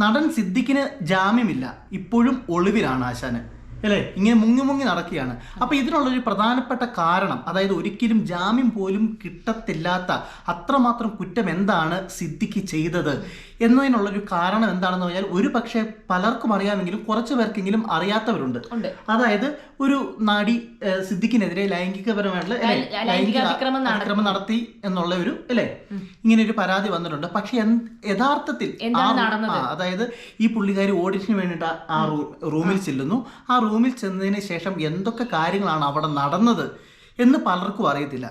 നടൻ സിദ്ദിഖിന് ജാമ്യമില്ല. ഇപ്പോഴും ഒളിവിലാണ് ആശാന്. അല്ലേ? ഇങ്ങനെ മുങ്ങി മുങ്ങി നടക്കുകയാണ്. അപ്പൊ ഇതിനുള്ളൊരു പ്രധാനപ്പെട്ട കാരണം അതായത് ഒരിക്കലും ജാമ്യം പോലും കിട്ടത്തില്ലാത്ത അത്രമാത്രം കുറ്റം എന്താണ് സിദ്ദിഖ് ചെയ്തത്? എന്നതിനുള്ളൊരു കാരണം എന്താണെന്ന് പറഞ്ഞാൽ ഒരു പക്ഷേ പലർക്കും അറിയാമെങ്കിലും കുറച്ചു പേർക്കെങ്കിലും അറിയാത്തവരുണ്ട്. അതായത് ഒരു നാടി സിദ്ധിക്കിനെതിരെ സിദ്ദിഖിനെതിരെ ലൈംഗികപരമായിട്ടുള്ള? ലൈംഗിക അതിക്രമം നടത്തി. എന്നുള്ള ഒരു അല്ലേ? ഇങ്ങനെ ഒരു പരാതി വന്നിട്ടുണ്ട്. പക്ഷെ യഥാർത്ഥത്തിൽ അതായത് ഈ പുള്ളിക്കാരി ഓഡിഷന് വേണ്ടിട്ട് ആ- ആ റൂമിൽ ചെല്ലുന്നു. ആ റൂമിൽ ചെന്നതിന് ശേഷം എന്തൊക്കെ കാര്യങ്ങളാണ് അവിടെ നടന്നത് എന്ന് പലർക്കും അറിയത്തില്ല.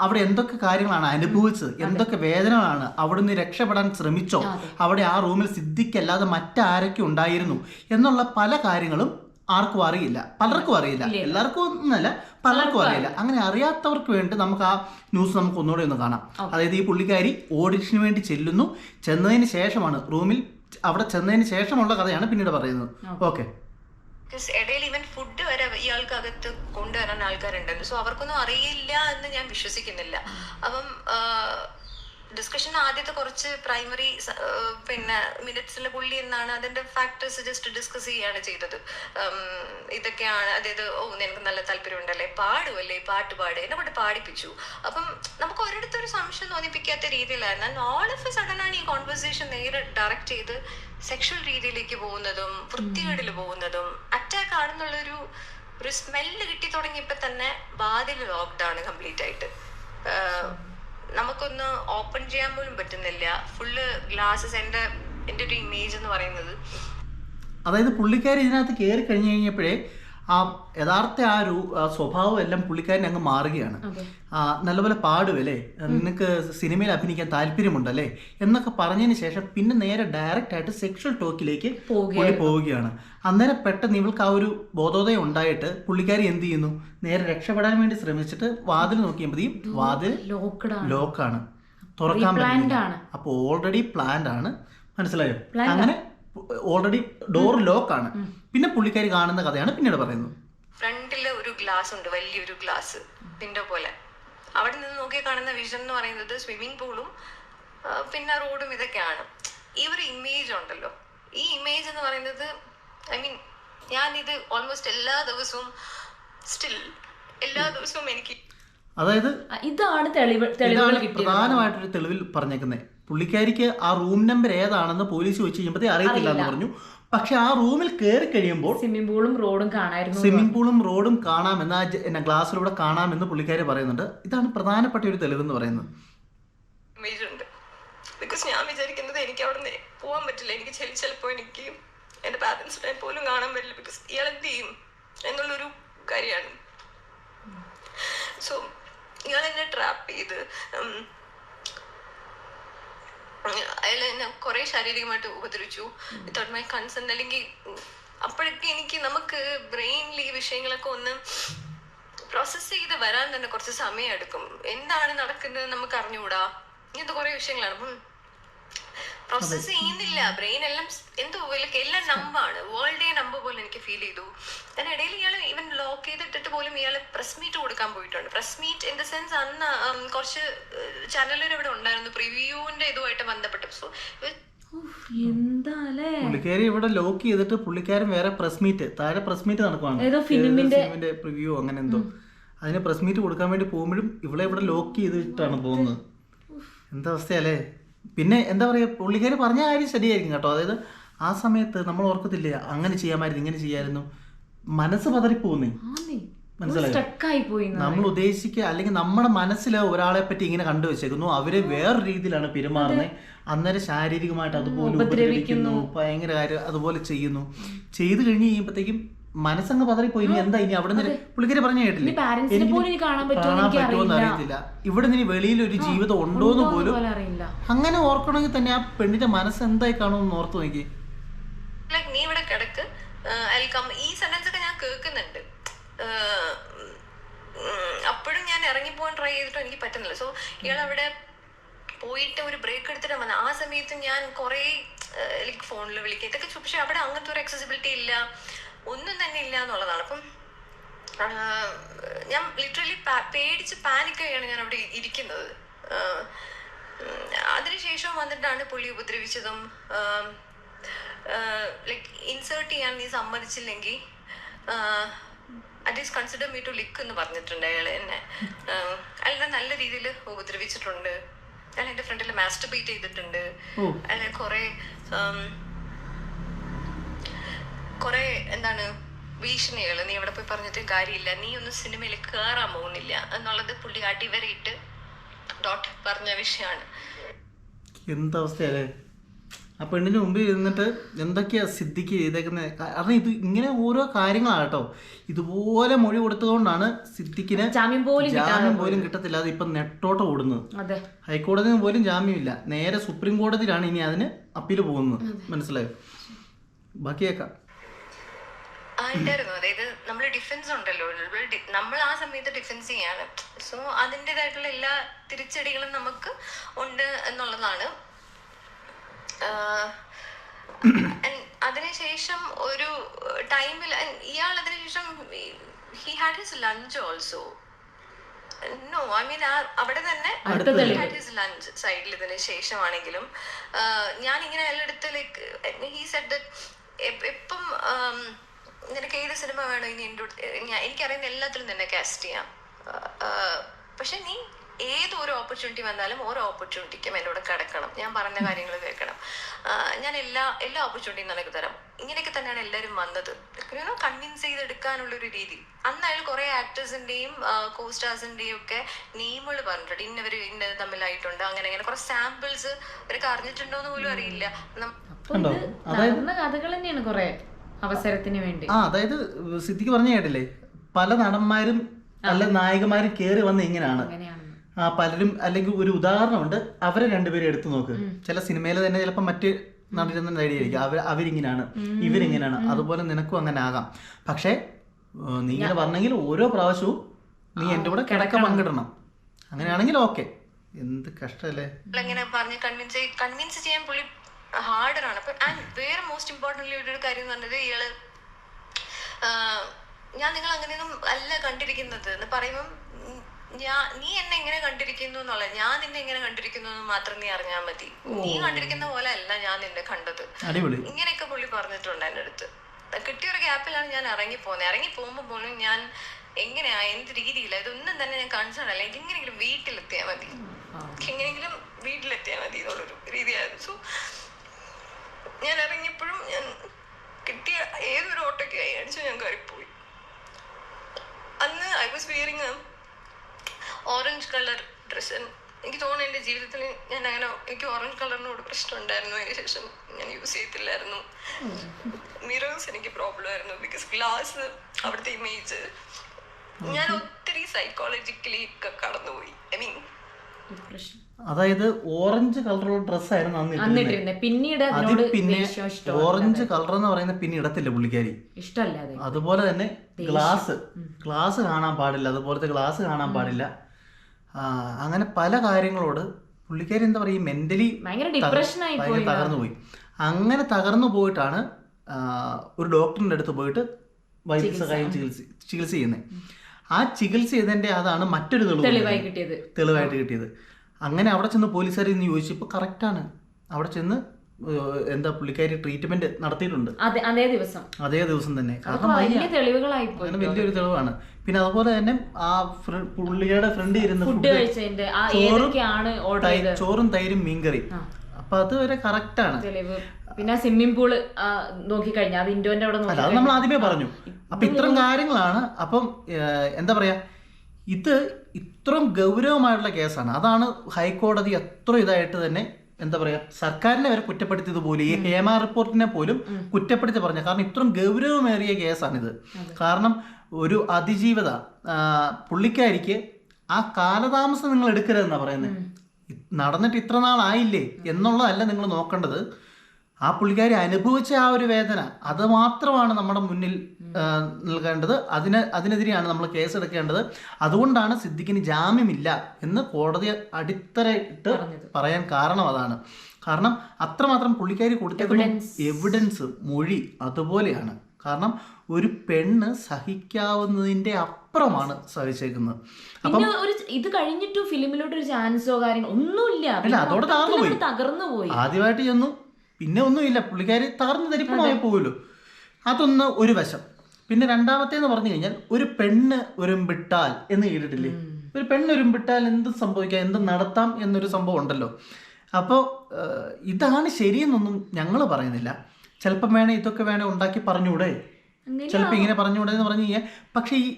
അവിടെ എന്തൊക്കെ കാര്യങ്ങളാണ് അനുഭവിച്ചത്? എന്തൊക്കെ വേദനകളാണ്? അവിടുന്ന് രക്ഷപ്പെടാൻ ശ്രമിച്ചോ. അവിടെ ആ റൂമിൽ സിദ്ധിക്കല്ലാതെ മറ്റാരൊക്കെ ഉണ്ടായിരുന്നു? എന്നുള്ള പല കാര്യങ്ങളും ആർക്കും അറിയില്ല. പലർക്കും അറിയില്ല. എല്ലാവർക്കും ഒന്നല്ല പലർക്കും അറിയില്ല. അങ്ങനെ അറിയാത്തവർക്ക് വേണ്ടി നമുക്ക് ആ ന്യൂസ് നമുക്ക് ഒന്നുകൂടെ ഒന്ന് കാണാം. അതായത് ഈ പുള്ളിക്കാരി ഓഡിഷന് വേണ്ടി ചെല്ലുന്നു. ചെന്നതിന് ശേഷമാണ് റൂമിൽ അവിടെ ചെന്നതിന് ശേഷമുള്ള കഥയാണ് പിന്നീട് പറയുന്നത്. ഓക്കെ. ബിക്കോസ് ഇടയിൽ ഇവൻ ഫുഡ് വരെ ഇയാൾക്ക് അകത്ത് കൊണ്ടുവരാൻ ആൾക്കാരുണ്ടായിരുന്നു സോ അവർക്കൊന്നും അറിയില്ല എന്ന് ഞാൻ വിശ്വസിക്കുന്നില്ല. അപ്പം ഡിസ്കഷൻ ആദ്യത്തെ കുറച്ച് പ്രൈമറി പിന്നെ മിനിറ്റ്സിൽ പുള്ളി എന്നാണ് അതിന്റെ ഫാക്ടേഴ്സ് ജസ്റ്റ് ഡിസ്കസ് ചെയ്യാണ് ചെയ്തത്. ഇതൊക്കെയാണ് അതായത് ഓ നിനക്ക് നല്ല താല്പര്യമുണ്ടല്ലേ? പാടുമല്ലേ പാട്ട് പാട്. എന്നെ കൊണ്ട് പാടിപ്പിച്ചു. അപ്പം നമുക്ക് ഒരിടത്തും ഒരു സംശയം തോന്നിപ്പിക്കാത്ത രീതിയിലായിരുന്നു. ഓൾ ഓഫ് എ സഡൻ ആണ് ഈ കോൺവെർസേഷൻ നേരെ ഡയറക്റ്റ് ചെയ്ത് സെക്ഷൽ രീതിയിലേക്ക് പോകുന്നതും വൃത്തികേടിൽ പോകുന്നതും അറ്റാക്ക് ആണെന്നുള്ളൊരു ഒരു സ്മെല്ല് കിട്ടി തുടങ്ങിയപ്പോ തന്നെ വാതിൽ ലോക്ക്ഡൗൺ കംപ്ലീറ്റ് ആയിട്ട്. നമുക്കൊന്ന് ഓപ്പൺ ചെയ്യാൻ പോലും പറ്റുന്നില്ല. ഫുള്ള് ഗ്ലാസസ് എന്റെ എന്റെ ഒരു ഇമേജ് എന്ന് പറയുന്നത്. അതായത് പുള്ളിക്കാരി ഇതിനകത്ത് കയറി കഴിഞ്ഞു കഴിഞ്ഞപ്പോഴേ ആ യഥാർത്ഥ ആ ഒരു സ്വഭാവം എല്ലാം പുള്ളിക്കാരൻ അങ്ങ് മാറുകയാണ്. നല്ലപോലെ പാടുമല്ലേ നിനക്ക് സിനിമയിൽ അഭിനയിക്കാൻ താല്പര്യമുണ്ടല്ലേ? എന്നൊക്കെ പറഞ്ഞതിന് ശേഷം പിന്നെ നേരെ ഡയറക്റ്റ് ആയിട്ട് സെക്ഷൽ ടോക്കിലേക്ക് പുള്ളി പോവുകയാണ്. അന്നേരം പെട്ടെന്ന് ഇവൾക്ക് ആ ഒരു ബോധോദയം ഉണ്ടായിട്ട് പുള്ളിക്കാരി എന്ത് ചെയ്യുന്നു? നേരെ രക്ഷപ്പെടാൻ വേണ്ടി ശ്രമിച്ചിട്ട് വാതിൽ നോക്കിയപ്പോഴത്തേക്കും വാതിൽ ലോക്കാണ് തുറക്കാൻ Pre-planned അപ്പോൾ ഓൾറെഡി പ്ലാൻഡ് ആണ്. മനസ്സിലായോ? അങ്ങനെ ഓൾറെഡി ഡോർ ലോക്ക് ആണ്. പിന്നെ പുള്ളിക്കാരി കാണുന്ന കഥയാണ് പിന്നീട് പറയുന്നത്. ഫ്രണ്ടിൽ ഒരു ഗ്ലാസ് ഉണ്ട് വലിയൊരു ഗ്ലാസ് വിൻഡോ പോലെ. അവിടെ നിന്ന് നോക്കി കാണുന്ന വിഷൻ എന്ന് പറയുന്നത് സ്വിമ്മിംഗ് പൂളും പിന്നെ റോഡും ഇതൊക്കെയാണ്. ഈ ഒരു ഇമേജ് ഉണ്ടല്ലോ. ഈ ഇമേജ് എന്ന് പറയുന്നത് ഐ മീൻ ഞാനിത് ഓൾമോസ്റ്റ് എല്ലാ ദിവസവും സ്റ്റിൽ എല്ലാ ദിവസവും എനിക്ക് അതായത് ഇതാണ് തെളിവ് തെളിവുകൾ പ്രധാനമായിട്ടൊരു തെളിവിൽ പറഞ്ഞേക്കുന്നത് പുള്ളിക്കാരിക്ക് ആ റൂം നമ്പർ ഏതാണെന്ന് പോലീസ് ചോദിച്ചു കഴിയുമ്പോഴത്തേ അറിയത്തില്ല എന്ന് പറഞ്ഞു. പക്ഷെ ആ റൂമിൽ കയറി കഴിയുമ്പോൾ സ്വിമ്മിംഗ് പൂളും റോഡും കാണാമായിരുന്നു സ്വിമ്മിംഗ് പൂളും റോഡും കാണാമെന്ന് ആ എന്നാ ഗ്ലാസ്സിലൂടെ കാണാമെന്ന് പുള്ളിക്കാരി പറയുന്നുണ്ട്. ഇതാണ് പ്രധാനപ്പെട്ട ഒരു തെളിവെന്ന് പറയുന്നത്. ഇമേജ് ബിക്കോസ് ഞാൻ വിചാരിക്കുന്നത് എനിക്ക് അവിടെ പോകാൻ പറ്റില്ല. എനിക്ക് ചില ചിലപ്പോൾ എനിക്ക് എന്റെ പാരൻസിനെ പോലും കാണാൻ പറ്റില്ല. ബിക്കോസ് ഇയാൾ എന്ത് ചെയ്യും എന്നുള്ളൊരു കാര്യമാണ് സോ ഇയാൾ എന്നെ ട്രാപ്പ് ചെയ്ത് ഉം, അയാൾ എന്നെ കുറെ ശാരീരികമായിട്ട് ഉപദ്രവിച്ചു. വിത്തൗട്ട് മൈ കൺസെന്റ് അല്ലെങ്കിൽ അപ്പോഴൊക്കെ എനിക്ക് നമുക്ക് ബ്രെയിനിൽ ഈ വിഷയങ്ങളൊക്കെ ഒന്ന് പ്രോസസ്സ് ചെയ്ത് വരാൻ തന്നെ കുറച്ച് സമയം എടുക്കും എന്താണ് നടക്കുന്നത് നമുക്ക് അറിഞ്ഞുകൂടാ. ഇങ്ങനത്തെ കുറെ വിഷയങ്ങളാണ്. അപ്പം പ്രോസസ്സ് ചെയ്യുന്നില്ല. ബ്രെയിൻ എല്ലാം എന്തോ എല്ലാം നമ്പാണ് വേൾഡ് നമ്പ് പോലെ എനിക്ക് ഫീൽ ചെയ്തു. അതിനിടയിൽ ഇയാൾ ഇവൻ ലോക്ക് ചെയ്തിട്ടിട്ട് പോലും ഇയാൾ പ്രസ് മീറ്റ് കൊടുക്കാൻ പോയിട്ടുണ്ട്. Press meet in the sense അന്ന് കുറച്ച് ചാനലുകൾ ഇവിടെ ഉണ്ടായിരുന്നു. പ്രിവ്യൂവിന്റെ ഇതുമായിട്ട് ബന്ധപ്പെട്ട്. സോ പുള്ളിക്കാരി ഇവിടെ ലോക്ക് ചെയ്തിട്ട് പുള്ളിക്കാരൻ വേറെ പ്രസ് മീറ്റ് താഴെ പ്രസ് മീറ്റ് നടക്കുവാണ്. ഫിലിമിന്റെ- പ്രിവ്യൂ അങ്ങനെ എന്തോ. അതിന് പ്രസ് മീറ്റ് കൊടുക്കാൻ വേണ്ടി പോകുമ്പോഴും ഇവിടെ ഇവിടെ ലോക്ക് ചെയ്തിട്ടാണ് പോകുന്നത്. എന്താ അവസ്ഥയല്ലേ? പിന്നെ എന്താ പറയാ പുള്ളിക്കാരി പറഞ്ഞ കാര്യം ശരിയായിരിക്കും കേട്ടോ. അതായത് ആ സമയത്ത് നമ്മൾ ഓർക്കത്തില്ല അങ്ങനെ ചെയ്യാമായിരുന്നു ഇങ്ങനെ ചെയ്യാമായിരുന്നു മനസ്സ് പതറിപ്പോകുന്നേ മനസ്സിലായോ? നമ്മൾ ഉദ്ദേശിക്കുക അല്ലെങ്കിൽ നമ്മുടെ മനസ്സിൽ ഒരാളെ പറ്റി ഇങ്ങനെ കണ്ടുവച്ചേക്കുന്നു അവർ വേറെ രീതിയിലാണ് പെരുമാറുന്നത് അന്നേരം ശാരീരികമായിട്ട് അതുപോലെ ഉപദ്രവിക്കുന്നു. ഭയങ്കര കാര്യം അതുപോലെ ചെയ്യുന്നു. ചെയ്തു കഴിഞ്ഞ് കഴിയുമ്പോഴത്തേക്കും മനസ്സങ്ങ് പതറിപ്പോയി. ഇനി എന്താ ഇനി അവിടെ നിന്ന് പുള്ളിക്കാരി പറഞ്ഞു കേട്ടില്ല? കാണാൻ പറ്റുമോ അറിയത്തില്ല. ഇവിടെ നിന്ന് വെളിയിൽ ഒരു ജീവിതം ഉണ്ടോ എന്ന് പോലും അങ്ങനെ ഓർക്കണമെങ്കിൽ തന്നെ ആ പെണ്ണിന്റെ മനസ്സ് എന്തായി കാണുമെന്ന് ഓർത്തു നോക്കി നീ ഇവിടെ കിടക്ക്. ഐ കം ഈ സെന്റൻസ് ഒക്കെ ഞാൻ കേൾക്കുന്നുണ്ട്. അപ്പോഴും ഞാൻ ഇറങ്ങിപ്പോകാൻ ട്രൈ ചെയ്തിട്ടും എനിക്ക് പറ്റുന്നില്ല. സോ ഇയാൾ അവിടെ പോയിട്ട് ഒരു ബ്രേക്ക് എടുത്തിട്ട് വന്ന ആ സമയത്ത് ഞാൻ കുറേ ലൈക്ക് ഫോണിൽ വിളിക്കുക ഇതൊക്കെ പക്ഷെ അവിടെ അങ്ങനത്തെ ഒരു അക്സസിബിലിറ്റി ഇല്ല. ഒന്നും തന്നെ ഇല്ല എന്നുള്ളതാണ്. അപ്പം ഞാൻ ലിറ്ററലി പേടിച്ച് പാനിക് ആയാണ് ഞാൻ അവിടെ ഇരിക്കുന്നത്. അതിനുശേഷം വന്നിട്ടാണ് പുള്ളി ഉപദ്രവിച്ചതും. ലൈക്ക് ഇൻസേർട്ട് ചെയ്യാൻ നീ സമ്മതിച്ചില്ലെങ്കിൽ at least consider me to lick എന്ന് പറഞ്ഞിട്ടുണ്ട് അയാൾ എന്നെ. അയാൾ അയാളെ നല്ല രീതിയിൽ ഉപദ്രവിച്ചിട്ടുണ്ട്. അയാൾ എന്റെ ഫ്രണ്ടിൽ മാസ്റ്റർബേറ്റ് ചെയ്തിട്ടുണ്ട്. ഓ. അയാൾ കുറെ കുറെ എന്താണ് ഭീഷണികൾ നീ എവിടെ പോയി പറഞ്ഞിട്ട് കാര്യമില്ല. നീ ഒന്നും സിനിമയിൽ കയറാൻ പോകുന്നില്ല. എന്നുള്ളത് പുള്ളി അടിവരയിട്ട് ഡോട്ട് പറഞ്ഞ വിഷയമാണ് എന്തവസ്ഥയല്ലേ ആ പെണ്ണിന് മുമ്പിൽ ഇരുന്നിട്ട് എന്തൊക്കെയാണ് സിദ്ധിക്ക് ചെയ്തേക്കുന്നത് കാരണം ഇത് ഇങ്ങനെ ഓരോ കാര്യങ്ങളാണ് കേട്ടോ. ഇതുപോലെ മൊഴി കൊടുത്തതുകൊണ്ടാണ് സിദ്ദിഖിന് ജാമ്യം പോലും ജാമ്യം പോലും കിട്ടത്തില്ല. അത് ഇപ്പം നെട്ടോട്ട് ഓടുന്നത്. അതെ. ഹൈക്കോടതിയിൽ പോലും ജാമ്യമില്ല. നേരെ സുപ്രീം കോടതിയിലാണ് ഇനി അതിന് അപ്പീൽ പോകുന്നത്. മനസ്സിലായോ? ബാക്കിയേക്കാം ആ ഉണ്ടായിരുന്നു. അതായത് നമ്മൾ ഡിഫൻസ് ഉണ്ടല്ലോ. നമ്മൾ ആ സമയത്ത് ഡിഫൻസ് ചെയ്യാണ്. സോ അതിന്റെതായിട്ടുള്ള എല്ലാ തിരിച്ചടികളും നമുക്ക് ഉണ്ട് എന്നുള്ളതാണ്. അതിനുശേഷം ഒരു ടൈമിൽ ഇയാൾ അതിനുശേഷം he had his lunch also no I mean അവിടെ തന്നെ ലഞ്ച് സൈഡിൽ ഇതിന് ശേഷമാണെങ്കിലും. ഞാൻ ഇങ്ങനെ അയാളെടുത്ത് ലൈക്ക് ഹി സെഡ് ദറ്റ് എപ്പം നിനക്ക് ഏത് സിനിമ വേണോ? ഇനി എന്റെ എനിക്കറിയുന്ന എല്ലാത്തിലും നിന്നെ കാസ്റ്റ് ചെയ്യാം. പക്ഷെ നീ ഏത് ഒരു ഓപ്പർച്യൂണിറ്റി വന്നാലും ഓരോ ഓപ്പർച്യൂണിറ്റിക്കും എന്നോട് കൂടെ കിടക്കണം. ഞാൻ പറഞ്ഞ കാര്യങ്ങൾ കേൾക്കണം. ഞാൻ എല്ലാ എല്ലാ ഓപ്പർച്യൂണിറ്റിയും നിനക്ക് തരാം. ഇങ്ങനെയൊക്കെ തന്നെയാണ് എല്ലാവരും വന്നത്. കൺവിൻസ് ചെയ്തെടുക്കാനുള്ള ഒരു രീതി. അന്ന് അയാൾ കുറെ ആക്ടേഴ്സിന്റെയും കോ സ്റ്റാർസിന്റെയും ഒക്കെ നെയിമുകൾ പറഞ്ഞിട്ടുണ്ട്. ഇന്നവര് ഇന്ന തമ്മിലായിട്ടുണ്ട്. അങ്ങനെ അങ്ങനെ കുറെ സാമ്പിൾസ് അവർക്ക് അറിഞ്ഞിട്ടുണ്ടോ എന്ന് പോലും അറിയില്ല. കഥകൾ തന്നെയാണ് കുറെ അവസരത്തിന് വേണ്ടി. ആ അതായത് സിദ്ധിക്ക് പറഞ്ഞ കേട്ടില്ലേ? പല നടന്മാരും പല നായകന്മാരും കേറി വന്ന് ഇങ്ങനെയാണ്. പലരും അല്ലെങ്കിൽ ഒരു ഉദാഹരണമുണ്ട്. അവരെ രണ്ടുപേരും എടുത്തു നോക്ക്. ചില സിനിമയിൽ തന്നെ ചിലപ്പോൾ മറ്റ് നടരുന്ന നേടിയായിരിക്കും അവർ അവരിങ്ങനെയാണ്. ഇവരിങ്ങനെയാണ്. അതുപോലെ നിനക്കും അങ്ങനെ ആകാം. പക്ഷേ നീ ഇങ്ങനെ പറഞ്ഞെങ്കിൽ ഓരോ പ്രാവശ്യവും നീ എന്റെ കൂടെ കിടക്ക പങ്കിടണം. അങ്ങനെയാണെങ്കിൽ ഓക്കെ. എന്ത് കഷ്ടല്ലേ. ഇങ്ങനെ പറഞ്ഞ് കൺവിൻസ് കൺവിൻസ് ചെയ്യാൻ പുള്ളി ഹാർഡർ അപ്പൊ ആൻഡ് വേറെ മോസ്റ്റ് ഇമ്പോർട്ടന്റ് ഒരു കാര്യം എന്ന് പറഞ്ഞത് ഇയാൾ ഞാൻ നിങ്ങൾ അങ്ങനെയൊന്നും അല്ല കണ്ടിരിക്കുന്നത് എന്ന് പറയുമ്പം ഞാൻ നീ എന്നെ എങ്ങനെ കണ്ടിരിക്കുന്നു എന്നുള്ള. ഞാൻ നിന്നെ എങ്ങനെ കണ്ടിരിക്കുന്നു എന്ന് മാത്രം നീ അറിഞ്ഞാൽ മതി. നീ കണ്ടിരിക്കുന്ന പോലെ അല്ല ഞാൻ നിന്നെ കണ്ടത്. ഇങ്ങനെയൊക്കെ പുള്ളി പറഞ്ഞിട്ടുണ്ട് എന്റെ അടുത്ത്. കിട്ടിയ ഒരു ഗ്യാപ്പിലാണ് ഞാൻ ഇറങ്ങി പോകുന്നത് ഇറങ്ങി പോകുമ്പോൾ പോലും ഞാൻ എങ്ങനെയാ എന്ത് രീതിയില്ല ഇതൊന്നും തന്നെ ഞാൻ കൺസേൺ അല്ല. എങ്ങനെയെങ്കിലും വീട്ടിലെത്തിയാൽ മതി. എങ്ങനെയെങ്കിലും വീട്ടിലെത്തിയാൽ മതി എന്നുള്ളൊരു രീതിയായിരുന്നു. സോ ഞാൻ ഇറങ്ങിയപ്പോഴും ഞാൻ കിട്ടിയ ഏതൊരു ഓട്ടോയ്ക്ക് കൈ അടിച്ചു ഞാൻ കയറിപ്പോയി. അന്ന് I was wearing orange colour dress എനിക്ക് തോന്നുന്നു എന്റെ ജീവിതത്തിൽ ഞാൻ അങ്ങനെ എനിക്ക് ഓറഞ്ച് കളറിനോട് പ്രശ്നം ഉണ്ടായിരുന്നു അതിന് ശേഷം ഞാൻ യൂസ് ചെയ്തില്ലായിരുന്നു. മിറേഴ്സ് എനിക്ക് പ്രോബ്ലം ആയിരുന്നു. ബിക്കോസ് ഗ്ലാസ് അവിടുത്തെ ഇമേജ് ഞാൻ ഒത്തിരി സൈക്കോളജിക്കലി ഒക്കെ കടന്നുപോയി. ഐ മീൻ അതായത് ഓറഞ്ച് കളറുള്ള ഡ്രസ്സായിരുന്നു അന്ന് ഇട്ടിരുന്നത്. അന്നിട്ടിരുന്നെ പിന്നീട് അതിനോട് പിന്നെ ഓറഞ്ച് കളർ എന്ന് പറയുന്ന പിന്നെ ഇടത്തില്ല പുള്ളിക്കാരി. ഇഷ്ടമല്ല അതുപോലെ തന്നെ ഗ്ലാസ് ഗ്ലാസ് കാണാൻ പാടില്ല. അതുപോലത്തെ ഗ്ലാസ് കാണാൻ പാടില്ല. അങ്ങനെ പല കാര്യങ്ങളോട് പുള്ളിക്കാരി എന്താ പറയുക മെന്റലി തകർന്നു പോയി. അങ്ങനെ തകർന്നു പോയിട്ടാണ് ഒരു ഡോക്ടറിന്റെ അടുത്ത് പോയിട്ട് വൈദ്യസഹായം ചികിത്സ. ചികിത്സ ചെയ്യുന്നത് ആ ചികിത്സ ചെയ്തതിന്റെ അതാണ് മറ്റൊരു തെളിവ് തെളിവായി കിട്ടിയത്. തെളിവായിട്ട് കിട്ടിയത്. അങ്ങനെ അവിടെ ചെന്ന് പോലീസുകാർ ഇന്ന് ചോദിച്ചപ്പോൾ കറക്റ്റാണ് അവിടെ ചെന്ന് എന്താ പുള്ളിക്കാരി ട്രീറ്റ്മെന്റ് നടത്തിയിട്ടുണ്ട്. അതെ ദിവസം. അതേ ദിവസം തന്നെ. കാരണം വലിയ തെളിവുകളായി വലിയൊരു തെളിവാണ്. പിന്നെ അതുപോലെ തന്നെ ആ പുള്ളിയുടെ ഫ്രണ്ട് ഇരുന്ന് ചോറും തൈരും മീൻകറി. അപ്പൊ അത് വരെ കറക്റ്റ് ആണ്. പിന്നെ സ്വിമ്മിംഗ് പൂൾ നോക്കിക്കഴിഞ്ഞാൽ കഴിഞ്ഞാൽ വിൻഡോന്റെ അവിടെ അത് നമ്മൾ ആദ്യമേ പറഞ്ഞു. അപ്പൊ ഇത്തരം കാര്യങ്ങളാണ്. അപ്പം എന്താ പറയാ ഇത് ഇത്രയും ഗൗരവമായിട്ടുള്ള കേസാണ്. അതാണ് ഹൈക്കോടതി അത്ര ഇതായിട്ട് തന്നെ എന്താ പറയാ സർക്കാരിനെ വരെ കുറ്റപ്പെടുത്തിയത് പോലും ഈ ഹേമ റിപ്പോർട്ടിനെ പോലും കുറ്റപ്പെടുത്തി പറഞ്ഞ കാരണം ഇത്രയും ഗൗരവമേറിയ കേസാണിത്. കാരണം ഒരു അതിജീവത പുള്ളിക്കാരിക്ക് ആ കാലതാമസം നിങ്ങൾ എടുക്കരുതെന്നാ പറയുന്നത് നടന്നിട്ട് ഇത്ര നാളായില്ലേ എന്നുള്ളതല്ല നിങ്ങൾ നോക്കേണ്ടത്. ആ പുള്ളിക്കാരി അനുഭവിച്ച ആ ഒരു വേദന അത് മാത്രമാണ് നമ്മുടെ മുന്നിൽ നൽകേണ്ടത്. അതിന് അതിനെതിരെയാണ് നമ്മൾ കേസെടുക്കേണ്ടത്. അതുകൊണ്ടാണ് സിദ്ദിഖിന് ജാമ്യമില്ല എന്ന് കോടതി അടിത്തറയിട്ട് പറയാൻ കാരണം അതാണ്. കാരണം അത്രമാത്രം പുള്ളിക്കാരി കൊടുത്തേക്കുന്ന എവിഡൻസ് മൊഴി അതുപോലെയാണ്. കാരണം ഒരു പെണ്ണ് സഹിക്കാവുന്നതിന്റെ അപ്പുറമാണ് സഹിച്ചേക്കുന്നത്. ഒരു ഇത് കഴിഞ്ഞിട്ട് ഫിലിമിലോട്ട് ഒരു ചാൻസോ കാര്യങ്ങളോ ഒന്നുമില്ല. അതോടെ. തകർന്നു പോയി ആദ്യമായിട്ട് ചെന്നു. പിന്നെ ഒന്നുമില്ല. പുള്ളിക്കാരി തകർന്നു തരിപ്പണമായി പോകുമല്ലോ അതൊന്ന് ഒരു വശം. പിന്നെ രണ്ടാമത്തേന്ന് പറഞ്ഞു കഴിഞ്ഞാൽ ഒരു പെണ്ണ് ഒരുമ്പിട്ടാൽ എന്ന് കേട്ടിട്ടില്ലേ? ഒരു പെണ്ണ് ഒരുമ്പിട്ടാൽ എന്ത് സംഭവിക്കാം? എന്ത് നടത്താം എന്നൊരു സംഭവം ഉണ്ടല്ലോ. അപ്പോൾ ഇതാണ് ശരിയെന്നൊന്നും ഞങ്ങൾ പറയുന്നില്ല. ചിലപ്പം വേണേ ഇതൊക്കെ വേണേ ഉണ്ടാക്കി പറഞ്ഞുകൂടെ? ചിലപ്പോൾ ഇങ്ങനെ പറഞ്ഞുകൂടെ എന്ന് പറഞ്ഞു കഴിഞ്ഞാൽ പക്ഷേ ഈ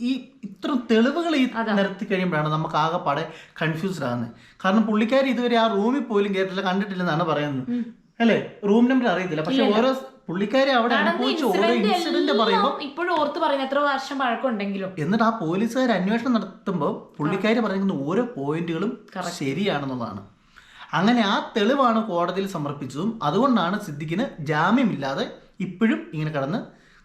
ഈ ഇത്ര തെളിവുകൾ ഈ നിരത്തി കഴിയുമ്പോഴാണ് നമുക്ക് ആകെപ്പാടെ കൺഫ്യൂസ്ഡ് ആകുന്നത്. കാരണം പുള്ളിക്കാരി ഇതുവരെ ആ റൂമിൽ പോലും കേട്ടില്ല കണ്ടിട്ടില്ലെന്നാണ് പറയുന്നത്. അല്ലേ? റൂം നമ്പർ അറിയത്തില്ല. പക്ഷെ ഓരോ പുള്ളിക്കാരി അവിടെ അനുഭവിച്ച ഓരോ ഇൻസിഡന്റ് പറയുമ്പോൾ ഇപ്പോഴും ഓർത്ത് പറയുന്നത് എത്ര വർഷം പഴക്കമുണ്ടെങ്കിലും. എന്നിട്ട് ആ പോലീസുകാർ അന്വേഷണം നടത്തുമ്പോൾ പുള്ളിക്കാരി പറയുന്ന ഓരോ പോയിന്റുകളും ശരിയാണെന്നുള്ളതാണ്. അങ്ങനെ ആ തെളിവാണ് കോടതിയിൽ സമർപ്പിച്ചതും. അതുകൊണ്ടാണ് സിദ്ദിഖിന് ജാമ്യമില്ലാതെ ഇപ്പോഴും ഇങ്ങനെ കടന്ന്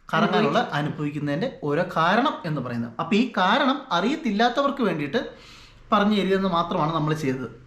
കറങ്ങാനുള്ള അനുഭവിക്കുന്നതിന്റെ ഓരോ കാരണം എന്ന് പറയുന്നത്. അപ്പൊ ഈ കാരണം അറിയത്തില്ലാത്തവർക്ക് വേണ്ടിയിട്ട് പറഞ്ഞു തരിക എന്ന് മാത്രമാണ് നമ്മൾ ചെയ്തത്.